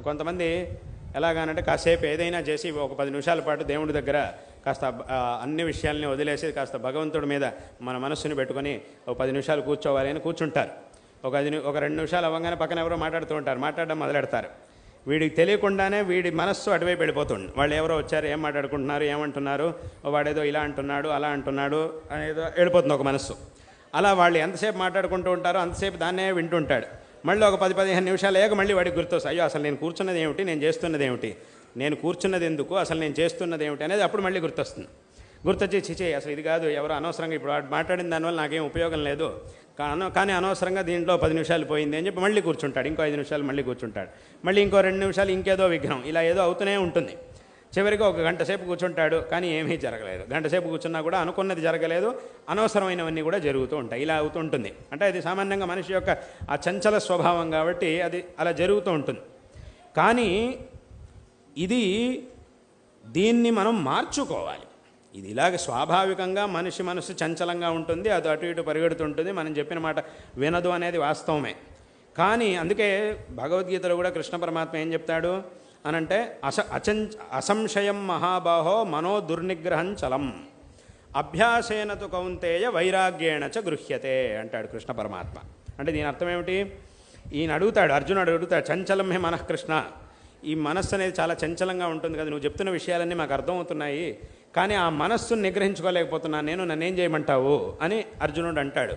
కొంతమంది ఎలాగానంటే కాసేపు ఏదైనా చేసి ఒక పది నిమిషాల పాటు దేవుడి దగ్గర కాస్త అన్ని విషయాల్ని వదిలేసి కాస్త భగవంతుడి మీద మన మనస్సుని పెట్టుకొని ఒక పది నిమిషాలు కూర్చోవాలి అని కూర్చుంటారు. ఒక ఐదు ని- ఒక రెండు నిమిషాలు అవ్వగానే పక్కన ఎవరో మాట్లాడుతూ ఉంటారు. మాట్లాడడం మొదలెడతారు. వీడికి తెలియకుండానే వీడి మనస్సు అటువైపు వెళ్ళిపోతుంది. వాళ్ళు ఎవరో వచ్చారు ఏం మాట్లాడుకుంటున్నారు ఏమంటున్నారు వాడేదో ఇలా అంటున్నాడు అలా అంటున్నాడు అనేదో వెళ్ళిపోతుంది ఒక మనస్సు. అలా వాళ్ళు ఎంతసేపు మాట్లాడుకుంటూ ఉంటారో అంతసేపు దాన్నే వింటుంటాడు. మళ్ళీ ఒక పది పదిహేను నిమిషాలు అయ్యాక మళ్ళీ వాడికి గుర్తొస్తాయి. అయ్యో అసలు నేను కూర్చున్నది ఏమిటి? నేను చేస్తున్నది ఏమిటి? నేను కూర్చున్నది ఎందుకు? అసలు నేను చేస్తున్నది ఏమిటి అనేది అప్పుడు మళ్ళీ గుర్తొస్తుంది. గుర్తొచ్చి చిచే అసలు ఇది కాదు ఎవరు అనవసరంగా ఇప్పుడు వాడు మాట్లాడిన దానివల్ల నాకేం ఉపయోగం లేదు. కానీ అనవసరంగా దీంట్లో పది నిమిషాలు పోయింది అని చెప్పి మళ్ళీ కూర్చుంటాడు. ఇంకో ఐదు నిమిషాలు మళ్ళీ కూర్చుంటాడు. మళ్ళీ ఇంకో రెండు నిమిషాలు ఇంకేదో విగ్రహం. ఇలా ఏదో అవుతూనే ఉంటుంది. చివరికి ఒక గంట సేపు కూర్చుంటాడు కానీ ఏమీ జరగలేదు. గంట సేపు కూర్చున్నా కూడా అనుకున్నది జరగలేదు అనవసరమైనవన్నీ కూడా జరుగుతూ ఉంటాయి. ఇలా అవుతుంటుంది అంటే అది సామాన్యంగా మనిషి యొక్క ఆ చంచల స్వభావం కాబట్టి అది అలా జరుగుతూ ఉంటుంది. కానీ ఇది దీన్ని మనం మార్చుకోవాలి. ఇది ఇలాగ స్వాభావికంగా మనిషి మనసు చంచలంగా ఉంటుంది అది అటు ఇటు పరిగెడుతుంటుంది మనం చెప్పిన మాట వినదు అనేది వాస్తవమే. కానీ అందుకే భగవద్గీతలో కూడా కృష్ణ పరమాత్మ ఏం చెప్తాడు? అనంటే అస అచం అసంశయం మహాబాహో మనో దుర్నిగ్రహం చలం. అభ్యాసేనతు కౌంతేయ వైరాగ్యేణ చ గృహ్యతే అంటాడు కృష్ణ పరమాత్మ. అంటే దీని అర్థం ఏమిటి? ఈయన అడుగుతాడు అర్జునుడు అడుగుతాడు చంచలం హే మనః కృష్ణ ఈ మనస్సు అనేది చాలా చంచలంగా ఉంటుంది కదా నువ్వు చెప్తున్న విషయాలన్నీ మాకు అర్థమవుతున్నాయి. కానీ ఆ మనస్సును నిగ్రహించుకోలేకపోతున్నాను నేను నన్నేం చేయమంటావు అని అర్జునుడు అంటాడు.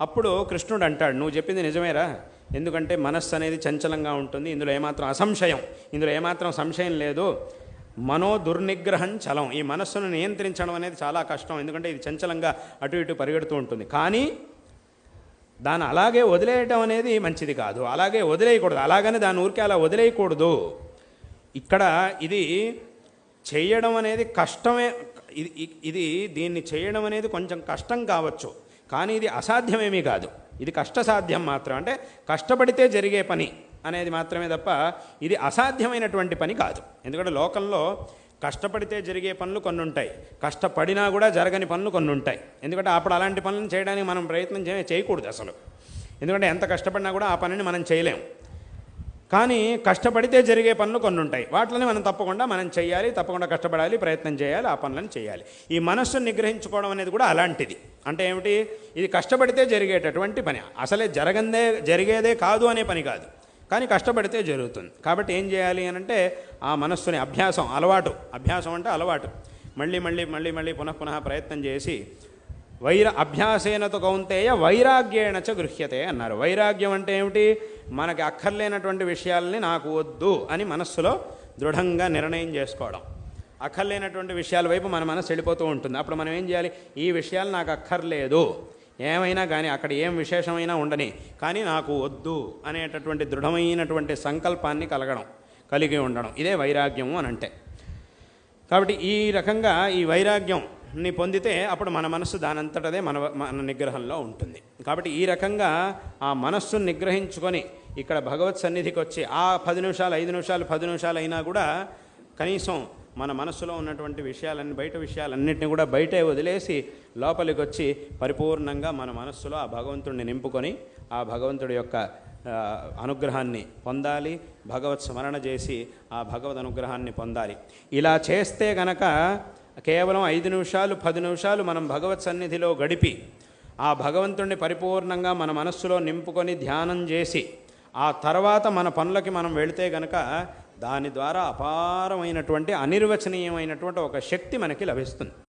అప్పుడు కృష్ణుడు అంటాడు నువ్వు చెప్పింది నిజమేరా? ఎందుకంటే మనస్సు అనేది చంచలంగా ఉంటుంది. ఇందులో ఏమాత్రం అసంశయం ఇందులో ఏమాత్రం సంశయం లేదు. మనో దుర్నిగ్రహం చలం. ఈ మనస్సును నియంత్రించడం అనేది చాలా కష్టం. ఎందుకంటే ఇది చంచలంగా అటు ఇటు పరిగెడుతూ ఉంటుంది. కానీ దాన్ని అలాగే వదిలేయటం అనేది మంచిది కాదు. అలాగే వదిలేయకూడదు. అలాగనే దాని ఊరికే అలా వదిలేయకూడదు. ఇక్కడ ఇది చేయడం అనేది కష్టమే. ఇది ఇది దీన్ని చేయడం అనేది కొంచెం కష్టం కావచ్చు. కానీ ఇది అసాధ్యమేమీ కాదు. ఇది కష్టసాధ్యం మాత్రం. అంటే కష్టపడితే జరిగే పని అనేది మాత్రమే తప్ప ఇది అసాధ్యమైనటువంటి పని కాదు. ఎందుకంటే లోకంలో కష్టపడితే జరిగే పనులు కొన్ని ఉంటాయి కష్టపడినా కూడా జరగని పనులు కొన్ని ఉంటాయి ఎందుకంటే అప్పుడు అలాంటి పనులను చేయడానికి మనం ప్రయత్నం చేయకూడదు అసలు. ఎందుకంటే ఎంత కష్టపడినా కూడా ఆ పనిని మనం చేయలేం కానీ కష్టపడితే జరిగే పనులు కొన్ని ఉంటాయి వాటిని మనం తప్పకుండా మనం చేయాలి తప్పకుండా కష్టపడాలి ప్రయత్నం చేయాలి ఆ పనులను చేయాలి ఈ మనస్సును నిగ్రహించుకోవడం అనేది కూడా అలాంటిది. అంటే ఏమిటి? ఇది కష్టపడితే జరిగేటటువంటి పని. అసలే జరగందే జరిగేదే కాదు అనే పని కాదు. కానీ కష్టపడితే జరుగుతుంది. కాబట్టి ఏం చేయాలి అని అంటే ఆ మనస్సుని అభ్యాసం అలవాటు. అభ్యాసం అంటే అలవాటు. మళ్ళీ మళ్ళీ మళ్ళీ మళ్ళీ పునః పునః ప్రయత్నం చేసి వైర అభ్యాసేనతో కౌంతేయ వైరాగ్యేణ చ గృహ్యతే అన్నారు. వైరాగ్యం అంటే ఏమిటి? మనకి అక్కర్లేనటువంటి విషయాల్ని నాకు వద్దు అని మనస్సులో దృఢంగా నిర్ణయం చేసుకోవడం. అక్కర్లేనటువంటి విషయాల వైపు మన మనసు వెళ్ళిపోతూ ఉంటుంది. అప్పుడు మనం ఏం చేయాలి? ఈ విషయాలు నాకు అక్కర్లేదు. ఏమైనా కానీ అక్కడ ఏం విశేషమైనా ఉండని కానీ నాకు వద్దు అనేటటువంటి దృఢమైనటువంటి సంకల్పాన్ని కలగడం కలిగి ఉండడం. ఇదే వైరాగ్యము అని అంటే. కాబట్టి ఈ రకంగా ఈ వైరాగ్యం ని పొందితే అప్పుడు మన మనస్సు దానంతటదే మన మన నిగ్రహంలో ఉంటుంది. కాబట్టి ఈ రకంగా ఆ మనస్సును నిగ్రహించుకొని ఇక్కడ భగవత్ సన్నిధికి వచ్చి ఆ పది నిమిషాలు ఐదు నిమిషాలు పది నిమిషాలు అయినా కూడా కనీసం మన మనస్సులో ఉన్నటువంటి విషయాలన్నీ బయట విషయాలన్నింటినీ కూడా బయటే వదిలేసి లోపలికి వచ్చి పరిపూర్ణంగా మన మనస్సులో ఆ భగవంతుడిని నింపుకొని ఆ భగవంతుడి యొక్క అనుగ్రహాన్ని పొందాలి భగవత్ స్మరణ చేసి ఆ భగవద్ అనుగ్రహాన్ని పొందాలి. ఇలా చేస్తే గనక కేవలం ఐదు నిమిషాలు పది నిమిషాలు మనం భగవత్ సన్నిధిలో గడిపి ఆ భగవంతుణ్ణి పరిపూర్ణంగా మన మనస్సులో నింపుకొని ధ్యానం చేసి ఆ తర్వాత మన పనులకి మనం వెళితే గనక దాని ద్వారా అపారమైనటువంటి అనిర్వచనీయమైనటువంటి ఒక శక్తి మనకి లభిస్తుంది.